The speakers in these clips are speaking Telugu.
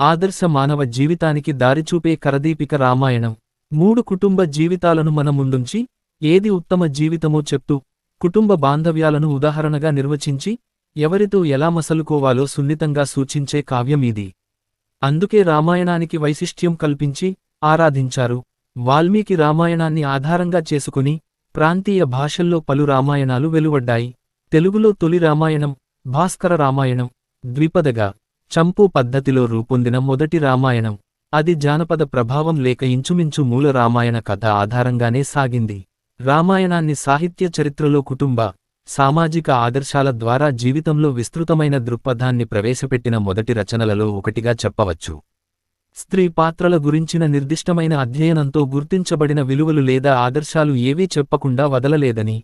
ఆదర్శ మానవ జీవితానికి దారిచూపే కరదీపిక రామాయణం. మూడు కుటుంబ జీవితాలను మన ముందుంచి ఏది ఉత్తమ జీవితమో చెప్తూ కుటుంబ బాంధవ్యాలను ఉదాహరణగా నిర్వచించి ఎవరితో ఎలా మసలుకోవాలో సున్నితంగా సూచించే కావ్యం ఇది. అందుకే రామాయణానికి వైశిష్ట్యం కల్పించి ఆరాధించారు. వాల్మీకి రామాయణాన్ని ఆధారంగా చేసుకుని ప్రాంతీయ భాషల్లో పలు రామాయణాలు వెలువడ్డాయి. తెలుగులో తొలి రామాయణం భాస్కర రామాయణం ద్విపదగా. చంపు పద్ధతిలో రూపొందిన మొదటి రామాయణం. అది జానపద ప్రభావం లేక ఇంచుమించు మూల రామాయణ కథ ఆధారంగానే సాగింది. రామాయణాన్ని సాహిత్య చరిత్రలో కుటుంబ సామాజిక ఆదర్శాల ద్వారా జీవితంలో విస్తృతమైన దృక్పథాన్ని ప్రవేశపెట్టిన మొదటి రచనలలో ఒకటిగా చెప్పవచ్చు. స్త్రీ పాత్రల గురించిన నిర్దిష్టమైన అధ్యయనంతో గుర్తించబడిన విలువలు లేదా ఆదర్శాలు ఏవీ చెప్పకుండా వదలలేదని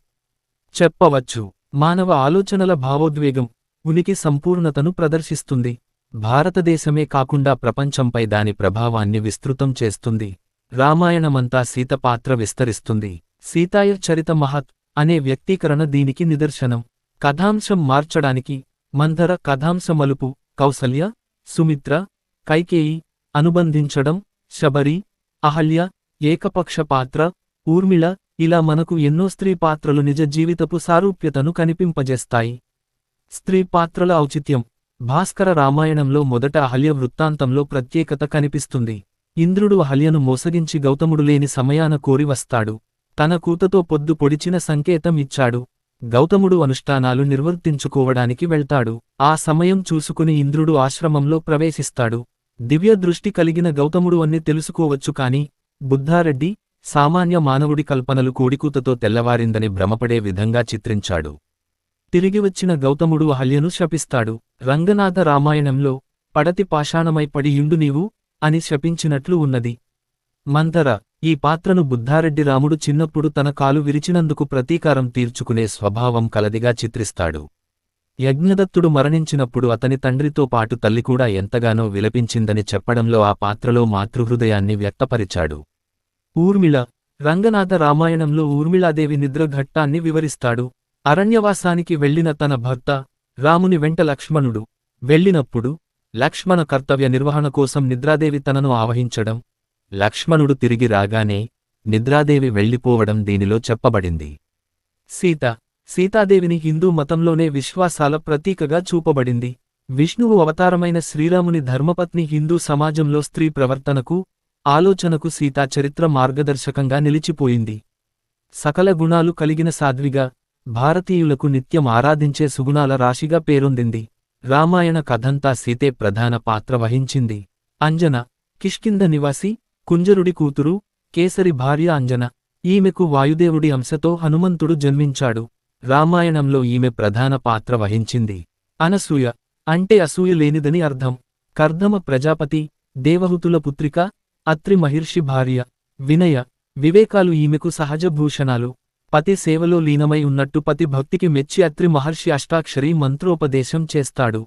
చెప్పవచ్చు. మానవ ఆలోచనల భావోద్వేగం ఉనికి సంపూర్ణతను ప్రదర్శిస్తుంది. భారతదేశమే కాకుండా ప్రపంచంపై దాని ప్రభావాన్ని విస్తృతం చేస్తుంది. రామాయణమంతా సీత పాత్ర విస్తరిస్తుంది. సీతాయ చరిత మహత్ అనే వ్యక్తీకరణ దీనికి నిదర్శనం. కథాంశం మార్చడానికి మంధర కథాంశ మలుపు కౌసల్య సుమిత్ర కైకేయి అనుబంధించడం శబరి అహల్య ఏకపక్ష పాత్ర ఊర్మిళ ఇలా మనకు ఎన్నో స్త్రీ పాత్రలు నిజ జీవితపు సారూప్యతను కనిపింపజేస్తాయి. స్త్రీ పాత్రల ఔచిత్యం భాస్కర రామాయణంలో మొదట అహల్య వృత్తాంతంలో ప్రత్యేకత కనిపిస్తుంది. ఇంద్రుడు అహల్యను మోసగించి గౌతముడు లేని సమయాన కోరి వస్తాడు. తన కూతతో పొద్దు పొడిచిన సంకేతం ఇచ్చాడు. గౌతముడు అనుష్ఠానాలు నిర్వర్తించుకోవడానికి వెళ్తాడు. ఆ సమయం చూసుకుని ఇంద్రుడు ఆశ్రమంలో ప్రవేశిస్తాడు. దివ్య దృష్టి కలిగిన గౌతముడు అన్ని తెలుసుకోవచ్చు కాని బుద్ధారెడ్డి సామాన్య మానవుడి కల్పనలు కోడికూతతో తెల్లవారిందని భ్రమపడే విధంగా చిత్రించాడు. తిరిగి వచ్చిన గౌతముడు అహల్యను శపిస్తాడు. రంగనాథ రామాయణంలో పడతి పాషాణమై పడి యుండు నీవు అని శపించినట్లు ఉన్నది. మంతర ఈ పాత్రను బుద్ధారెడ్డి రాముడు చిన్నప్పుడు తన కాలు విరిచినందుకు ప్రతీకారం తీర్చుకునే స్వభావం కలదిగా చిత్రిస్తాడు. యజ్ఞదత్తుడు మరణించినప్పుడు అతని తండ్రితో పాటు తల్లి కూడా ఎంతగానో విలపించిందని చెప్పడంలో ఆ పాత్రలో మాతృహృదయాన్ని వ్యక్తపరిచాడు. ఊర్మిళ రంగనాథ రామాయణంలో ఊర్మిళాదేవి నిద్రఘట్టాన్ని వివరిస్తాడు. అరణ్యవాసానికి వెళ్ళిన తన భర్త రాముని వెంట లక్ష్మణుడు వెళ్ళినప్పుడు లక్ష్మణ కర్తవ్య నిర్వహణ కోసం నిద్రాదేవి తనను ఆవహించడం లక్ష్మణుడు తిరిగి రాగానే నిద్రాదేవి వెళ్ళిపోవడం దీనిలో చెప్పబడింది. సీత సీతాదేవిని హిందూ మతంలోనే విశ్వాసాల ప్రతీకగా చూపబడింది. విష్ణువు అవతారమైన శ్రీరాముని ధర్మపత్ని హిందూ సమాజంలో స్త్రీ ప్రవర్తనకు ఆలోచనకు సీతా చరిత్ర మార్గదర్శకంగా నిలిచిపోయింది. సకల గుణాలు కలిగిన సాధ్విగా భారతీయులకు నిత్యం ఆరాధించే సుగుణాల రాశిగా పేరొందింది. రామాయణ కథంతా సీతే ప్రధాన పాత్ర వహించింది. అంజన కిష్కింద నివాసి కుంజరుడి కూతురు కేసరి భార్య అంజన. ఈమెకు వాయుదేవుడి అంశతో హనుమంతుడు జన్మించాడు. రామాయణంలో ఈమె ప్రధాన పాత్ర వహించింది. అనసూయ అంటే అసూయ లేనిదని అర్థం. కర్ధమ ప్రజాపతి దేవహుతుల పుత్రిక అత్రి మహిర్షి భార్య. వినయ వివేకాలు ఈమెకు సహజభూషణాలు పతి సేవలో లీనమై ఉన్నట్టు పతి భక్తికి మెచ్చి అత్రి మహర్షి అష్టాక్షరి మంత్రోపదేశం చేస్తాడు.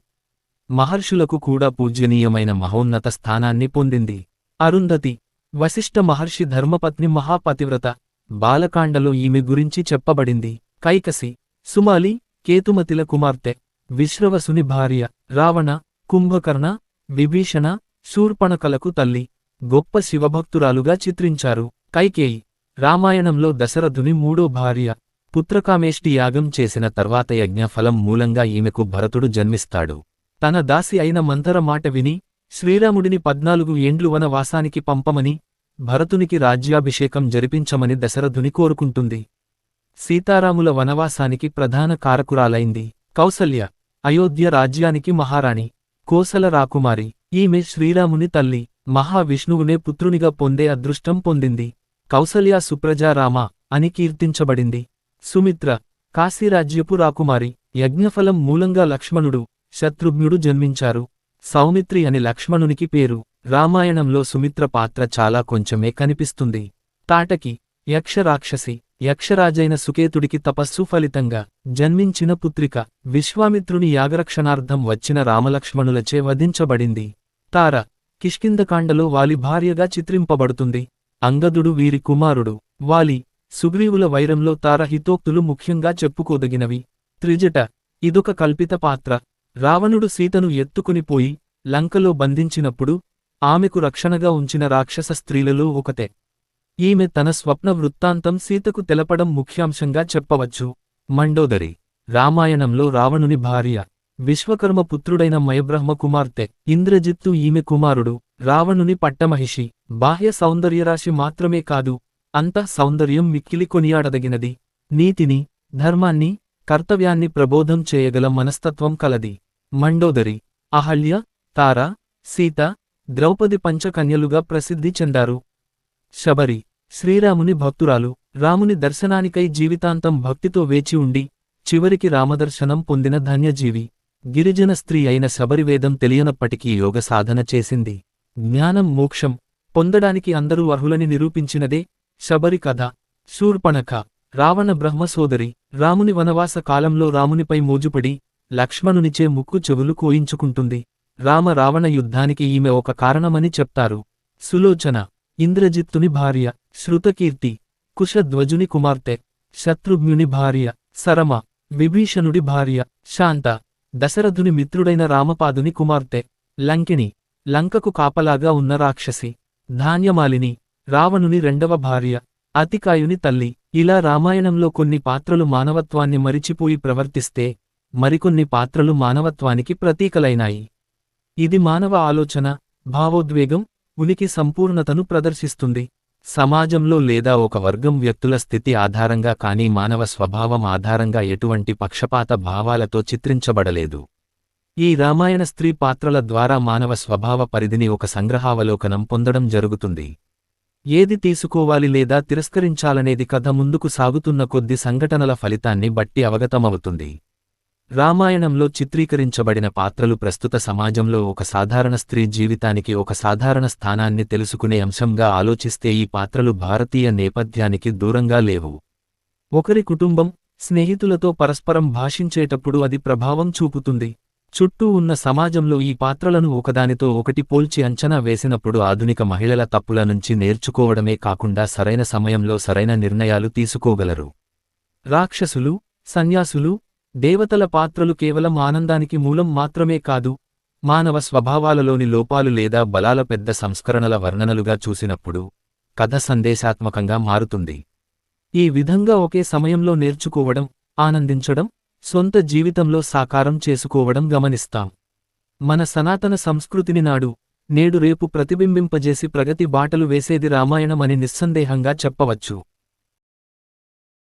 మహర్షులకు కూడా పూజ్యనీయమైన మహోన్నత స్థానాన్ని పొందింది. అరుంధతి వశిష్ఠ మహర్షి ధర్మపత్ని మహాపతివ్రత బాలకాండలో ఈమె గురించి చెప్పబడింది. కైకసి సుమాలి కేతుమతిల కుమార్తె విశ్రవసుని భార్య రావణ కుంభకర్ణ విభీషణ శూర్పణకలకు తల్లి గొప్ప శివభక్తురాలుగా చిత్రించారు. కైకేయి రామాయణంలో దశరథుని మూడో భార్య పుత్రకామేష్టి యాగం చేసిన తర్వాత యజ్ఞఫలం మూలంగా ఈమెకు భరతుడు జన్మిస్తాడు. తన దాసి అయిన మంతర మాట విని శ్రీరాముడిని పద్నాలుగు ఏండ్లు వనవాసానికి పంపమని భరతునికి రాజ్యాభిషేకం జరిపించమని దశరథుని కోరుకుంటుంది. సీతారాముల వనవాసానికి ప్రధాన కారకురాలైంది కౌసల్య అయోధ్య రాజ్యానికి మహారాణి కోసల రాకుమారి ఈమె శ్రీరాముని తల్లి మహావిష్ణువునే పుత్రునిగా పొందే అదృష్టం పొందింది. కౌసల్య సుప్రజారామ అని కీర్తించబడింది. సుమిత్ర కాశీరాజ్యపు రాకుమారి యజ్ఞఫలం మూలంగా లక్ష్మణుడు శత్రుఘ్నుడు జన్మించారు. సౌమిత్రి అని లక్ష్మణునికి పేరు. రామాయణంలో సుమిత్ర పాత్ర చాలా కొంచెమే కనిపిస్తుంది. తాటకి యక్షరాక్షసి యక్షరాజైన సుకేతుడికి తపస్సు ఫలితంగా జన్మించిన పుత్రిక విశ్వామిత్రుని యాగరక్షణార్థం వచ్చిన రామలక్ష్మణులచే వధించబడింది. తార కిష్కిందకాండలో వాలి భార్యగా చిత్రింపబడుతుంది. అంగదుడు వీరి కుమారుడు. వాలి సుగ్రీవుల వైరంలో తార హితోక్తులు ముఖ్యంగా చెప్పుకోదగినవి. త్రిజట ఇదొక కల్పిత పాత్ర. రావణుడు సీతను ఎత్తుకునిపోయి లంకలో బంధించినప్పుడు ఆమెకు రక్షణగా ఉంచిన రాక్షస స్త్రీలలో ఒకతే. ఈమె తన స్వప్న వృత్తాంతం సీతకు తెలపడం ముఖ్యాంశంగా చెప్పవచ్చు. మండోదరి రామాయణంలో రావణుని భార్య. విశ్వకర్మ పుత్రుడైన మయబ్రహ్మ కుమార్తె ఇంద్రజిత్తు ఈమె కుమారుడు రావణుని పట్టమహిషి. బాహ్య సౌందర్యరాశి మాత్రమే కాదు అంత సౌందర్యం మిక్కిలి కొనియాడదగినది. నీతిని ధర్మాన్ని కర్తవ్యాన్ని ప్రబోధం చేయగల మనస్తత్వం కలది. మండోదరి అహల్య తార సీత ద్రౌపది పంచకన్యలుగా ప్రసిద్ధి చెందారు. శబరి శ్రీరాముని భక్తురాలు రాముని దర్శనానికై జీవితాంతం భక్తితో వేచి ఉండి చివరికి రామదర్శనం పొందిన ధన్యజీవి. గిరిజన స్త్రీ అయిన శబరివేదం తెలియనప్పటికీ యోగ సాధన చేసింది. జ్ఞానం మోక్షం పొందడానికి అందరూ అర్హులని నిరూపించినదే శబరి కథ. శూర్పణఖ రావణ బ్రహ్మసోదరి రాముని వనవాస కాలంలో రామునిపై మోజుపడి లక్ష్మణునిచే ముక్కు చెవులు కోయించుకుంటుంది. రామ రావణ యుద్ధానికి ఈమె ఒక కారణమని చెప్తారు. సులోచన ఇంద్రజిత్తుని భార్య శృతకీర్తి కుశధ్వజుని కుమార్తె శత్రుఘ్నుని భార్య సరమ విభీషణుడి భార్య శాంత దశరథుని మిత్రుడైన రామపాదుని కుమార్తె లంకిణి లంకకు కాపలాగా ఉన్న రాక్షసి ధాన్యమాలిని రావణుని రెండవ భార్య అతికాయుని తల్లి. ఇలా రామాయణంలో కొన్ని పాత్రలు మానవత్వాన్ని మరిచిపోయి ప్రవర్తిస్తే మరికొన్ని పాత్రలు మానవత్వానికి ప్రతీకలైనాయి. ఇది మానవ ఆలోచన భావోద్వేగం ఉనికి సంపూర్ణతను ప్రదర్శిస్తుంది. సమాజంలో లేదా ఒక వర్గం వ్యక్తుల స్థితి ఆధారంగా కానీ మానవ స్వభావం ఆధారంగా ఎటువంటి పక్షపాత భావాలతో చిత్రించబడలేదు. ఈ రామాయణ స్త్రీ పాత్రల ద్వారా మానవ స్వభావ పరిధిని ఒక సంగ్రహావలోకనం పొందడం జరుగుతుంది. ఏది తీసుకోవాలి లేదా తిరస్కరించాలనేది కథ ముందుకు సాగుతున్న కొద్ది సంఘటనల ఫలితాన్ని బట్టి అవగతమవుతుంది. రామాయణంలో చిత్రీకరించబడిన పాత్రలు ప్రస్తుత సమాజంలో ఒక సాధారణ స్త్రీ జీవితానికి ఒక సాధారణ స్థానాన్ని తెలుసుకునే అంశంగా ఆలోచిస్తే ఈ పాత్రలు భారతీయ నేపథ్యానికి దూరంగా లేవు. ఒకరి కుటుంబం స్నేహితులతో పరస్పరం భాషించేటప్పుడు అది ప్రభావం చూపుతుంది. చుట్టూ ఉన్న సమాజంలో ఈ పాత్రలను ఒకదానితో ఒకటి పోల్చి అంచనా వేసినప్పుడు ఆధునిక మహిళల తప్పుల నుంచి నేర్చుకోవడమే కాకుండా సరైన సమయంలో సరైన నిర్ణయాలు తీసుకోగలరు. రాక్షసులు సన్యాసులు దేవతల పాత్రలు కేవలం ఆనందానికి మూలం మాత్రమే కాదు మానవ స్వభావాలలోని లోపాలు లేదా బలాల పెద్ద సంస్కరణల వర్ణనలుగా చూసినప్పుడు కథ సందేశాత్మకంగా మారుతుంది. ఈ విధంగా ఒకే సమయంలో నేర్చుకోవడం ఆనందించడం సొంత జీవితంలో సాకారం చేసుకోవడం గమనిస్తాం. మన సనాతన సంస్కృతిని నాడు నేడు రేపు ప్రతిబింబింపజేసి ప్రగతి బాటలు వేసేది రామాయణమని నిస్సందేహంగా చెప్పవచ్చు.